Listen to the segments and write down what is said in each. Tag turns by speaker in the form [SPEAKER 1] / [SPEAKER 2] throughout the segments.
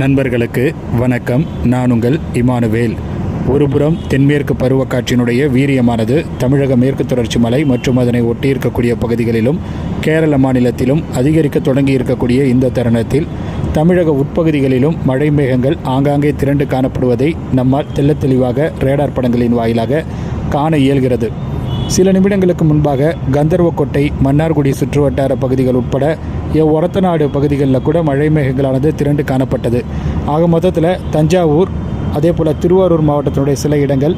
[SPEAKER 1] நண்பர்களுக்கு வணக்கம். நான் உங்கள் இமானுவேல். ஒருபுறம் தென்மேற்கு பருவக்காற்றினுடைய வீரியமானது தமிழக மேற்கு தொடர்ச்சி மலை மற்றும் அதனை ஒட்டியிருக்கக்கூடிய பகுதிகளிலும் கேரள மாநிலத்திலும் அதிகரிக்க தொடங்கி இருக்கக்கூடிய இந்த தருணத்தில் தமிழக உட்பகுதிகளிலும் மழை மேகங்கள் ஆங்காங்கே திரண்டு காணப்படுவதை நம்மால் தெல்ல தெளிவாக ரேடார் படங்களின் வாயிலாக காண இயல்கிறது. சில நிமிடங்களுக்கு முன்பாக கந்தர்வக்கோட்டை மன்னார்குடி சுற்றுவட்டார பகுதிகள் உட்பட ஒரத்தநாடு பகுதிகளில் கூட மழை மேகங்களானது திரண்டு காணப்பட்டது. ஆக மொத்தத்தில் தஞ்சாவூர் அதே போல் திருவாரூர் மாவட்டத்தினுடைய சில இடங்கள்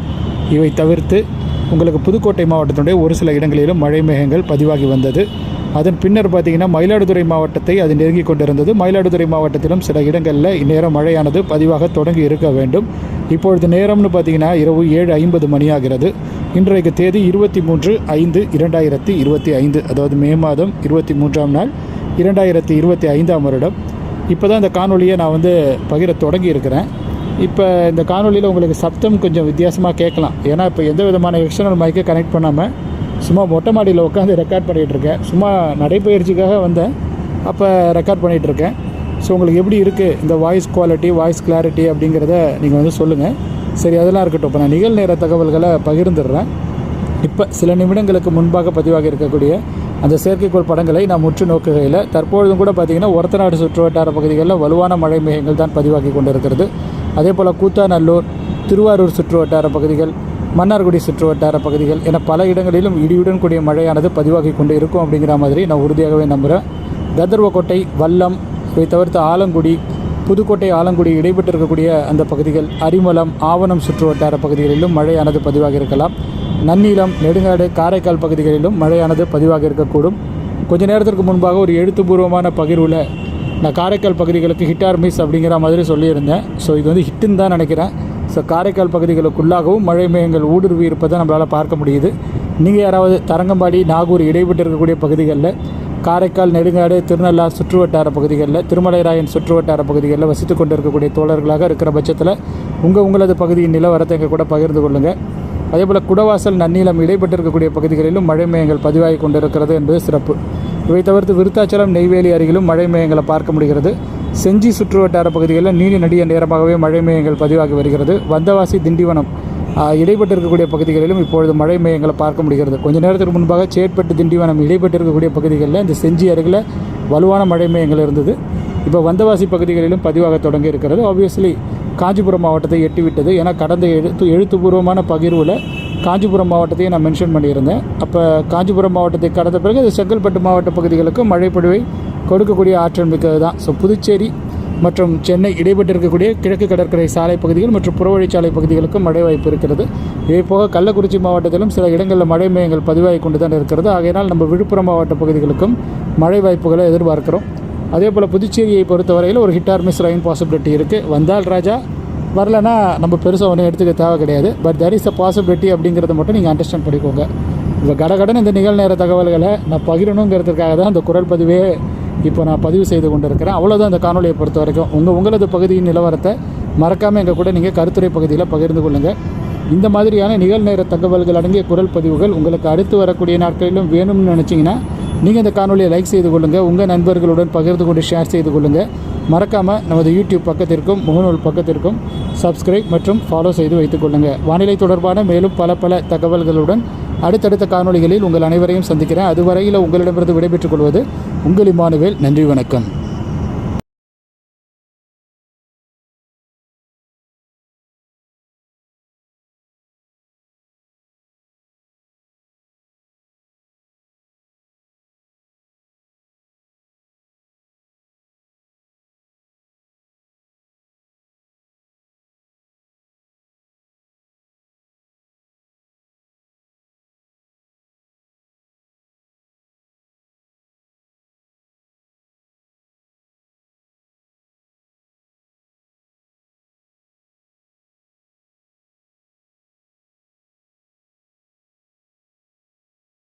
[SPEAKER 1] இவை தவிர்த்து உங்களுக்கு புதுக்கோட்டை மாவட்டத்தினுடைய ஒரு சில இடங்களிலும் மழை மேகங்கள் பதிவாகி வந்தது. அதன் பின்னர் பார்த்திங்கன்னா மயிலாடுதுறை மாவட்டத்தை அது நெருங்கி கொண்டிருந்தது. மயிலாடுதுறை மாவட்டத்திலும் சில இடங்களில் இந்நேரம் மழையானது பதிவாக தொடங்கி இருக்க வேண்டும். இப்பொழுது நேரம்னு பார்த்திங்கன்னா இரவு ஏழு ஐம்பது மணியாகிறது. இன்றைக்கு தேதி இருபத்தி மூன்று ஐந்து இரண்டாயிரத்தி இருபத்தி ஐந்து அதாவது மே மாதம் இருபத்தி மூன்றாம் நாள். இரண்டாயிரத்தி இருபத்தி ஐந்தாம் வருடம். இப்போ தான் இந்த காணொலியை நான் வந்து பகிர தொடங்கி இருக்கிறேன் இப்போ இந்த காணொலியில் உங்களுக்கு சப்தம் கொஞ்சம் வித்தியாசமாக கேட்கலாம். ஏன்னா இப்போ எந்த விதமான எக்ஸ்டர்னல் மைக்கை கனெக்ட் பண்ணாமல் சும்மா மொட்டை மாடியில் உட்காந்து ரெக்கார்ட் பண்ணிகிட்டு இருக்கேன். சும்மா நடைப்பயிற்சிக்காக வந்தேன். அப்போ ரெக்கார்ட் பண்ணிகிட்டு இருக்கேன். ஸோ உங்களுக்கு எப்படி இருக்குது இந்த வாய்ஸ் குவாலிட்டி வாய்ஸ் கிளாரிட்டி அப்படிங்கிறத நீங்கள் வந்து சொல்லுங்கள் சரி அதெல்லாம் இருக்கட்டும். இப்போ நான் நிகழ்நேர தகவல்களை பகிர்ந்துடுறேன். இப்போ சில நிமிடங்களுக்கு முன்பாக பதிவாக இருக்கக்கூடிய அந்த செயற்கைக்கோள் படங்களை நாம் உற்று நோக்குகையில் தற்பொழுதும் கூட பார்த்திங்கன்னா ஒரத்தநாடு சுற்றுவட்டார பகுதிகளில் வலுவான மழை மேகங்கள் தான் பதிவாகி கொண்டிருக்கிறது. அதே போல் கூத்தாநல்லூர் திருவாரூர் சுற்றுவட்டார பகுதிகள் மன்னார்குடி சுற்றுவட்டார பகுதிகள் என பல இடங்களிலும் இடியுடன் கூடிய மழையானது பதிவாகி கொண்டு இருக்கும் அப்படிங்கிற மாதிரி நான் உறுதியாகவே நம்புகிறேன் கந்தர்வக்கோட்டை வல்லம் இவை தவிர்த்து ஆலங்குடி புதுக்கோட்டை ஆலங்குடி இடைபெற்றிருக்கக்கூடிய இருக்கக்கூடிய அந்த பகுதிகள் அரிமலம் ஆவணம் சுற்றுவட்டார பகுதிகளிலும் மழையானது பதிவாகி இருக்கலாம். நன்னீளம் நெடுங்காடு காரைக்கால் பகுதிகளிலும் மழையானது பதிவாக இருக்கக்கூடும். கொஞ்ச நேரத்திற்கு முன்பாக ஒரு எழுத்துப்பூர்வமான பகிர்வில் நான் காரைக்கால் பகுதிகளுக்கு ஹிட் ஆர் மிஸ் அப்படிங்கிற மாதிரி சொல்லியிருந்தேன். ஸோ இது வந்து ஹிட்டுன்னு தான் நினைக்கிறேன். ஸோ காரைக்கால் பகுதிகளுக்குள்ளாகவும் மழை மேகங்கள் ஊடுருவி இருப்பதை நம்மளால் பார்க்க முடியுது. நீங்கள் யாராவது தரங்கம்பாடி நாகூர் இடைப்பட்டு இருக்கக்கூடிய பகுதிகளில் காரைக்கால் நெடுங்காடு திருநள்ளா சுற்றுவட்டார பகுதிகளில் திருமலைராயன் சுற்றுவட்டார பகுதிகளில் வசித்து கொண்டு இருக்கக்கூடிய தோழர்களாக இருக்கிற பட்சத்தில் உங்கள் உங்களது பகுதியின் நிலவரத்தை எங்கள் கூட பகிர்ந்து கொள்ளுங்கள் அதேபோல் குடவாசல் நன்னிலம் இடைப்பட்டு இருக்கக்கூடிய பகுதிகளிலும் மழை மேகங்கள் பதிவாகி கொண்டிருக்கிறது என்பது சிறப்பு. இவை தவிர்த்து விருத்தாச்சலம் நெய்வேலி அருகிலும் மழை மேகங்களை பார்க்க முடிகிறது. செஞ்சி சுற்றுவட்டார பகுதிகளில் நீண்ட நடிக நேரமாகவே மழை மேகங்கள் பதிவாகி வருகிறது. வந்தவாசி திண்டிவனம் இடைப்பட்டு இருக்கக்கூடிய பகுதிகளிலும் இப்பொழுது மழை மேகங்களை பார்க்க முடிகிறது. கொஞ்ச நேரத்துக்கு முன்பாக சேட்பட்டு திண்டிவனம் இடைப்பட்டு இருக்கக்கூடிய பகுதிகளில் இந்த செஞ்சி அருகில் வலுவான மழை மேகங்கள் இருந்தது. இப்போ வந்தவாசி பகுதிகளிலும் பதிவாக தொடங்கி இருக்கிறது. ஆப்வியஸ்லி காஞ்சிபுரம் மாவட்டத்தை எட்டிவிட்டது ஏன்னா கடந்த எழுத்து எழுத்துப்பூர்வமான பகிர்வில் காஞ்சிபுரம் மாவட்டத்தையும் நான் மென்ஷன் பண்ணியிருந்தேன். அப்போ காஞ்சிபுரம் மாவட்டத்தை கடந்த பிறகு அது செங்கல்பட்டு மாவட்ட பகுதிகளுக்கு மழைப்பொழிவை கொடுக்கக்கூடிய ஆற்றல் மிக்கது தான் ஸோ புதுச்சேரி மற்றும் சென்னை இடைப்பட்டு இருக்கக்கூடிய கிழக்கு கடற்கரை சாலை பகுதிகள் மற்றும் புறவழிச்சாலை பகுதிகளுக்கும் மழை வாய்ப்பு இருக்கிறது. இதே போக கள்ளக்குறிச்சி மாவட்டத்திலும் சில இடங்களில் மழை மேயங்கள் பதிவாகி கொண்டு தான் இருக்கிறது. ஆகையினால் நம்ம விழுப்புரம் மாவட்ட பகுதிகளுக்கும் மழை வாய்ப்புகளை எதிர்பார்க்கிறோம். அதே போல் புதுச்சேரியை பொறுத்தவரையில் ஒரு hit or miss rain possibility இருக்குது வந்தால் ராஜா வரலன்னா நம்ம பெருசாக ஒன்றும் எடுத்துக்க தேவை கிடையாது. But there is a possibility அப்படிங்கிறத மட்டும் நீங்கள் அண்டர்ஸ்டாண்ட் பண்ணிக்கோங்க. இப்போ கடகடன் இந்த நிகழ்நேர தகவல்களை நான் பகிரணுங்கிறதுக்காக தான் அந்த குரல் பதிவே இப்போ நான் பதிவு செய்து கொண்டிருக்கிறேன். அவ்வளோதான் அந்த காணொலியை பொறுத்த வரைக்கும் உங்கள் உங்களது பகுதியின் நிலவரத்தை மறக்காமல் எங்கள் கூட நீங்கள் கருத்துரை பகுதியில் பகிர்ந்து கொள்ளுங்கள் இந்த மாதிரியான நிகழ்நேர தகவல்கள் அடங்கிய குரல் பதிவுகள் உங்களுக்கு அடுத்து வரக்கூடிய நாட்களிலும் வேணும்னு நினச்சிங்கன்னா நீங்கள் இந்த காணொலியை லைக் செய்து கொள்ளுங்கள் உங்கள் நண்பர்களுடன் பகிர்ந்து கொண்டு ஷேர் செய்து கொள்ளுங்கள் மறக்காமல் நமது யூடியூப் பக்கத்திற்கும் முகநூல் பக்கத்திற்கும் சப்ஸ்கிரைப் மற்றும் ஃபாலோ செய்து வைத்துக் கொள்ளுங்கள் வானிலை தொடர்பான மேலும் பல பல தகவல்களுடன் அடுத்தடுத்த காணொளிகளில் உங்கள் அனைவரையும் சந்திக்கிறேன். அதுவரையில் உங்களிடமிருந்து விடைபெற்றுக் கொள்வது உங்கள் இமானுவேல். நன்றி வணக்கம்.